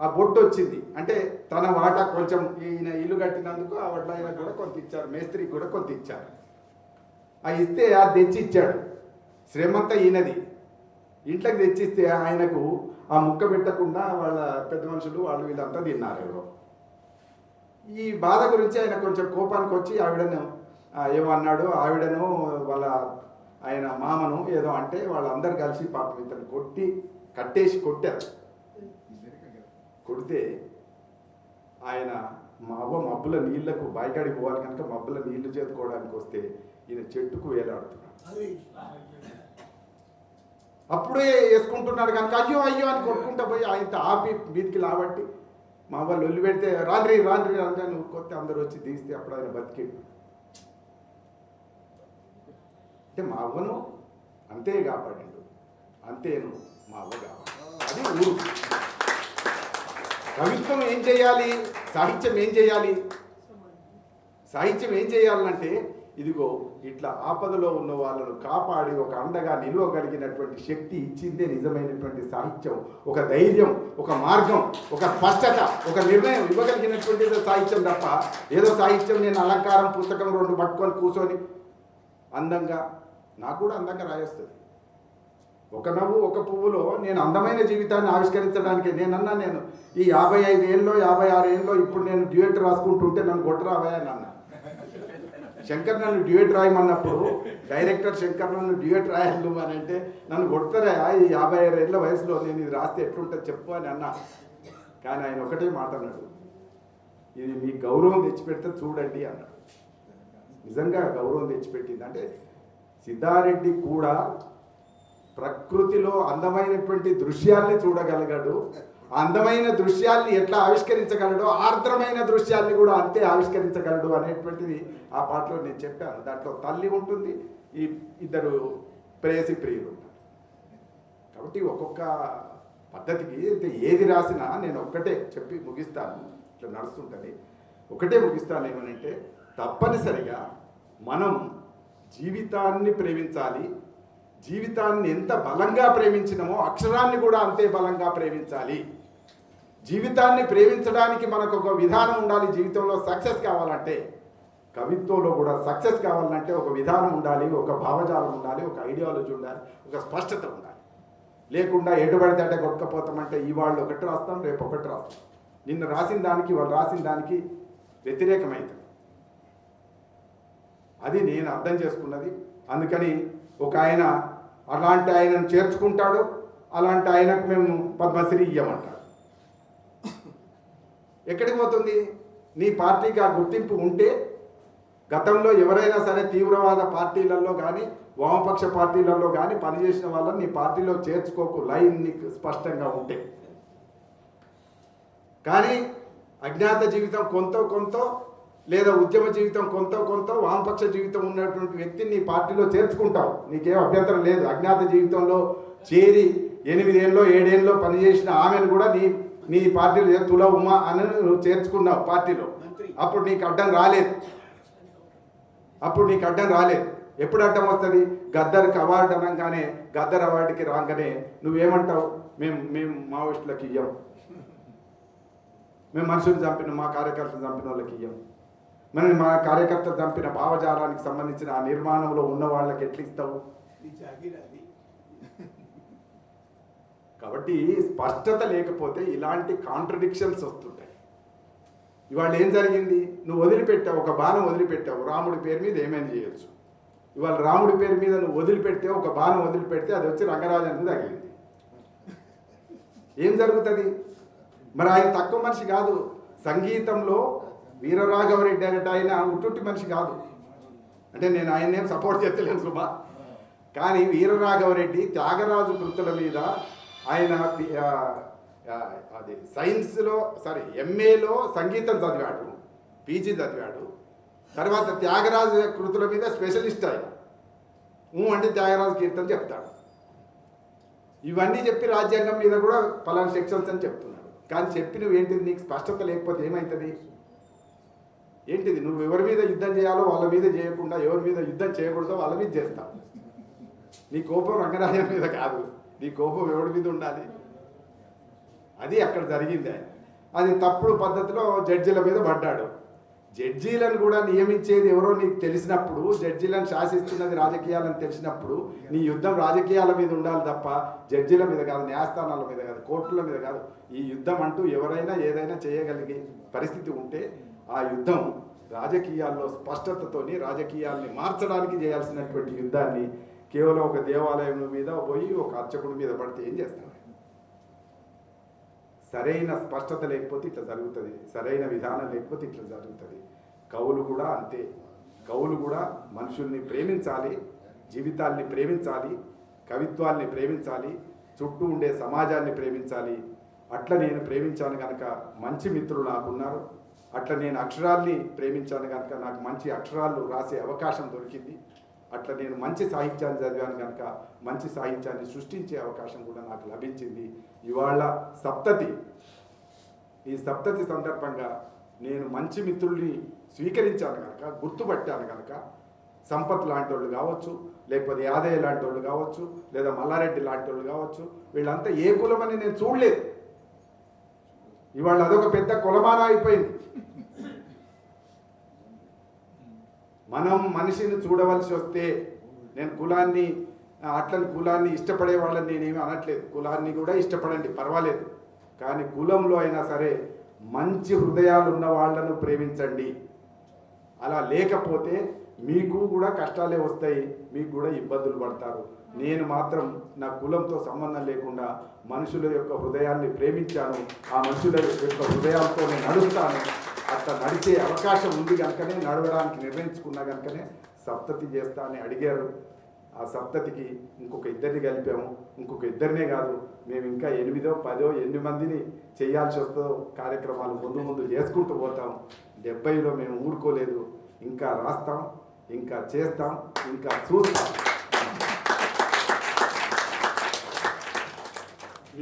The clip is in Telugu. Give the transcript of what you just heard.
ఆ బొట్టు వచ్చింది. అంటే తన వాటా కొంచెం ఈయన ఇల్లు కట్టినందుకు ఆ వడ్ల ఆయన కూడా కొంత ఇచ్చారు. మేస్త్రికి కూడా కొంత ఇచ్చారు. ఆ ఇస్తే ఆ తెచ్చి ఇచ్చాడు శ్రమంతా ఈయనది. ఇంట్లోకి తెచ్చిస్తే ఆయనకు ఆ ముక్క పెట్టకుండా వాళ్ళ పెద్ద మనుషులు వాళ్ళు వీళ్ళంతా తిన్నారు ఎవరో. ఈ బాధ గురించి ఆయన కొంచెం కోపానికి వచ్చి ఆవిడను ఏమన్నాడు ఆవిడను వాళ్ళ ఆయన మామను ఏదో అంటే వాళ్ళందరూ కలిసి పాపం ఇతను కొట్టి కట్టేసి కొట్టారు. కొడితే ఆయన మా అవ్వ మబ్బుల నీళ్ళకు బాయికాడికి పోవాలి కనుక మబ్బుల నీళ్ళు చేతుకోవడానికి వస్తే ఈయన చెట్టుకు వేలాడుతున్నాడు. అప్పుడే వేసుకుంటున్నాడు కనుక అయ్యో అయ్యో అని కొట్టుకుంటా పోయి ఆయన ఆపి మీదికి లాబట్టి మా వాళ్ళు ఒళ్ళు పెడితే రాత్రి రాత్రి నువ్వు కొత్త అందరూ వచ్చి తీస్తే అప్పుడు ఆయన బతికిండు. అంటే మా అవ్వను అంతే కాపాడిండు. అంతేను మా అవ్వ కాపాడు అది ఊరు. కవిత్వం ఏం చేయాలి? సాహిత్యం ఏం చేయాలి? సాహిత్యం ఏం చేయాలంటే ఇదిగో ఇట్లా ఆపదలో ఉన్న వాళ్ళను కాపాడి ఒక అండగా నిలవగలిగినటువంటి శక్తి ఇచ్చిందే నిజమైనటువంటి సాహిత్యం. ఒక ధైర్యం ఒక మార్గం ఒక స్పష్టత ఒక నిర్ణయం ఇవ్వగలిగినటువంటిది సాహిత్యం తప్ప ఏదో సాహిత్యం నేను అలంకారం పుస్తకం రెండు పట్టుకొని కూర్చొని అందంగా నాకు కూడా అందంగా రాయొస్తుంది. ఒక నవ్వు ఒక పువ్వులో నేను అందమైన జీవితాన్ని ఆవిష్కరించడానికి నేనన్నా నేను. ఈ యాభై ఐదు ఏళ్ళలో యాభై ఆరు ఏళ్ళలో ఇప్పుడు నేను డ్యూయట్ రాసుకుంటుంటే నన్ను కొట్టరావా అని శంకర్ నన్ను డ్యూయేట్ రాయమన్నప్పుడు డైరెక్టర్ శంకర్ నన్ను డ్యూయట్ రాయాలి అని అంటే నన్ను కొడతారా? ఈ యాభై ఆరు ఏళ్ళ వయసులో నేను ఇది రాస్తే ఎట్లుంటుంది చెప్పు అని అన్నా. కానీ ఆయన ఒకటే మాట అన్నాడు. ఇది మీ గౌరవం తెచ్చిపెడితే చూడండి అన్నాడు. నిజంగా గౌరవం తెచ్చిపెట్టింది. అంటే సిద్ధారెడ్డి కూడా ప్రకృతిలో అందమైనటువంటి దృశ్యాల్ని చూడగలగడు. అందమైన దృశ్యాల్ని ఎట్లా ఆవిష్కరించగలడో ఆర్ద్రమైన దృశ్యాల్ని కూడా అంతే ఆవిష్కరించగలడు అనేటువంటిది ఆ పాటలో నేను చెప్పాను. దాంట్లో తల్లి ఉంటుంది ఈ ఇద్దరు ప్రేయసి ప్రియులు ఉంటారు. కాబట్టి ఒక్కొక్క పద్ధతికి అంటే ఏది రాసినా నేను ఒక్కటే చెప్పి ముగిస్తాను. ఇట్లా నడుస్తుంటుంది. ఒకటే ముగిస్తాను ఏమనంటే తప్పనిసరిగా మనం జీవితాన్ని ప్రేమించాలి జీవితాన్ని ఎంత బలంగా ప్రేమించినమో అక్షరాన్ని కూడా అంతే బలంగా ప్రేమించాలి. జీవితాన్ని ప్రేమించడానికి మనకు ఒక విధానం ఉండాలి జీవితంలో సక్సెస్ కావాలంటే. కవిత్వంలో కూడా సక్సెస్ కావాలంటే ఒక విధానం ఉండాలి ఒక భావజాలం ఉండాలి ఒక ఐడియాలజీ ఉండాలి ఒక స్పష్టత ఉండాలి. లేకుండా ఎటు పడితే అంటే కొట్టుకపోతామంటే ఇవాళ్ళు ఒకటి రాస్తాం రేపు ఒకటి రాస్తాం. నిన్న రాసిన దానికి వాళ్ళు రాసిన దానికి వ్యతిరేకమైంది అది నేను అర్థం చేసుకున్నది. అందుకని ఒక ఆయన అలాంటి ఆయనను చేర్చుకుంటాడు అలాంటి ఆయనకు మేము పద్మశ్రీ ఇయ్యమంటాడు. ఎక్కడికి పోతుంది? నీ పార్టీకి ఆ గుర్తింపు ఉంటే గతంలో ఎవరైనా సరే తీవ్రవాద పార్టీలలో కానీ వామపక్ష పార్టీలలో కానీ పనిచేసిన వాళ్ళని నీ పార్టీలో చేర్చుకోకు లైన్ నీకు స్పష్టంగా ఉంటే. కానీ అజ్ఞాత జీవితం కొంత కొంత లేదా ఉద్యమ జీవితం కొంత కొంత వామపక్ష జీవితం ఉన్నటువంటి వ్యక్తిని నీ పార్టీలో చేర్చుకుంటావు. నీకేం అభ్యంతరం లేదు. అజ్ఞాత జీవితంలో చేరి ఎనిమిదేళ్ళలో ఏడేళ్ళలో పనిచేసిన ఆమెను కూడా నీ నీ పార్టీలో తుల ఉమా అని నువ్వు చేర్చుకున్నావు పార్టీలో. అప్పుడు నీకు అడ్డం రాలేదు. అప్పుడు నీకు అడ్డం రాలేదు. ఎప్పుడు అడ్డం వస్తుంది? గద్దర్కి అవార్డు అనగానే గద్దర్ అవార్డుకి రాగానే నువ్వేమంటావు? మేము మేము మావోయిస్టులకు ఇయ్యం. మేము మనుషులు చంపిన మా కార్యకర్తలు చంపిన వాళ్ళకి ఇయ్యం. మరి మా కార్యకర్తలు చంపిన భావజాలానికి సంబంధించిన ఆ నిర్మాణంలో ఉన్న వాళ్ళకి ఎట్లా ఇస్తావు? కాబట్టి స్పష్టత లేకపోతే ఇలాంటి కాంట్రడిక్షన్స్ వస్తుంటాయి. ఇవాళ ఏం జరిగింది? నువ్వు వదిలిపెట్టావు ఒక బాణం వదిలిపెట్టావు రాముడి పేరు మీద ఏమైనా చేయొచ్చు. ఇవాళ రాముడి పేరు మీద నువ్వు వదిలిపెడితే ఒక బాణం వదిలిపెడితే అది వచ్చి రంగరాజానికి తగిలింది. ఏం జరుగుతుంది? మరి ఆయన తక్కువ మనిషి కాదు. సంగీతంలో వీరరాఘవరెడ్డి అనేట ఆయన ఉట్టుట్టి మనిషి కాదు. అంటే నేను ఆయన్నేం సపోర్ట్ చేస్తలేను సుమా కానీ వీరరాఘవరెడ్డి త్యాగరాజు కృతుల మీద ఆయన అది సైన్స్లో సారీ ఎంఏలో సంగీతం చదివాడు పీజీ చదివాడు. తర్వాత త్యాగరాజు కృతుల మీద స్పెషలిస్ట్ ఆయన. ఊ అంటే త్యాగరాజు కీర్తన చెప్తాడు. ఇవన్నీ చెప్పి రాజ్యాంగం మీద కూడా పలానా సెక్షన్స్ అని చెప్తున్నాడు. కానీ చెప్పినవి ఏంటిది? నీకు స్పష్టత లేకపోతే ఏమవుతుంది ఏంటిది? నువ్వు ఎవరి మీద యుద్ధం చేయాలో వాళ్ళ మీద చేయకుండా ఎవరి మీద యుద్ధం చేయకూడదో వాళ్ళ మీద చేస్తావు నీ కోపం రంగరాజ మీద కాదు. నీ కోపం ఎవరి మీద ఉండాలి? అది అక్కడ జరిగింది. ఆయన అది తప్పుడు పద్ధతిలో జడ్జీల మీద పడ్డాడు. జడ్జీలను కూడా నియమించేది ఎవరో నీకు తెలిసినప్పుడు జడ్జీలను శాసిస్తున్నది రాజకీయాలని తెలిసినప్పుడు నీ యుద్ధం రాజకీయాల మీద ఉండాలి తప్ప జడ్జీల మీద కాదు న్యాయస్థానాల మీద కాదు కోర్టుల మీద కాదు. ఈ యుద్ధం అంటూ ఎవరైనా ఏదైనా చేయగలిగే పరిస్థితి ఉంటే ఆ యుద్ధం రాజకీయాల్లో స్పష్టతతోని రాజకీయాల్ని మార్చడానికి చేయాల్సినటువంటి యుద్ధాన్ని కేవలం ఒక దేవాలయం మీద పోయి ఒక అర్చకుడి మీద పడితే ఏం చేస్తాడు సరైన స్పష్టత లేకపోతే ఇట్లా జరుగుతుంది. సరైన విధానం లేకపోతే ఇట్లా జరుగుతుంది. కవులు కూడా అంతే. కవులు కూడా మనుషుల్ని ప్రేమించాలి జీవితాల్ని ప్రేమించాలి కవిత్వాల్ని ప్రేమించాలి చుట్టూ ఉండే సమాజాన్ని ప్రేమించాలి. అట్లా నేను ప్రేమించాను కనుక మంచి మిత్రులు నాకున్నారు. అట్లా నేను అక్షరాల్ని ప్రేమించాను కనుక నాకు మంచి అక్షరాలు రాసే అవకాశం దొరికింది. అట్లా నేను మంచి సాహిత్యాన్ని చదివాను కనుక మంచి సాహిత్యాన్ని సృష్టించే అవకాశం కూడా నాకు లభించింది. ఇవాళ సప్తతి. ఈ సప్తతి సందర్భంగా నేను మంచి మిత్రుల్ని స్వీకరించాను కనుక గుర్తుపట్టాను కనుక సంపత్ లాంటి వాళ్ళు కావచ్చు లేకపోతే యాదయ్య లాంటి వాళ్ళు కావచ్చు లేదా మల్లారెడ్డి లాంటి వాళ్ళు కావచ్చు వీళ్ళంతా ఏ కులమని నేను చూడలేదు. ఇవాళ అదొక పెద్ద కులమాన అయిపోయింది. మనం మనిషిని చూడవలసి వస్తే నేను కులాన్ని అట్లని కులాన్ని ఇష్టపడే వాళ్ళని నేనేమి అనట్లేదు. కులాన్ని కూడా ఇష్టపడండి పర్వాలేదు. కానీ కులంలో అయినా సరే మంచి హృదయాలు ఉన్న వాళ్ళను ప్రేమించండి. అలా లేకపోతే మీకు కూడా కష్టాలే వస్తాయి మీకు కూడా ఇబ్బందులు పడతారు. నేను మాత్రం నా కులంతో సంబంధం లేకుండా మనుషుల యొక్క హృదయాన్ని ప్రేమించాను. ఆ మనుషుల యొక్క హృదయాలతో నేను నడుస్తాను. అట్లా నడిచే అవకాశం ఉంది కనుకనే నడవడానికి నిర్ణయించుకున్నా కనుకనే సప్తతి చేస్తా అని అడిగారు. ఆ సప్తతికి ఇంకొక ఇద్దరిని కలిపాము. ఇంకొక ఇద్దరినే కాదు మేము ఇంకా ఎనిమిదో పదో ఎన్ని మందిని చేయాల్సి వస్తుందో కార్యక్రమాలు ముందు ముందు చేసుకుంటూ పోతాం. డెబ్బైలో మేము ఊరుకోలేదు. ఇంకా రాస్తాం ఇంకా చేస్తాం ఇంకా చూస్తాం.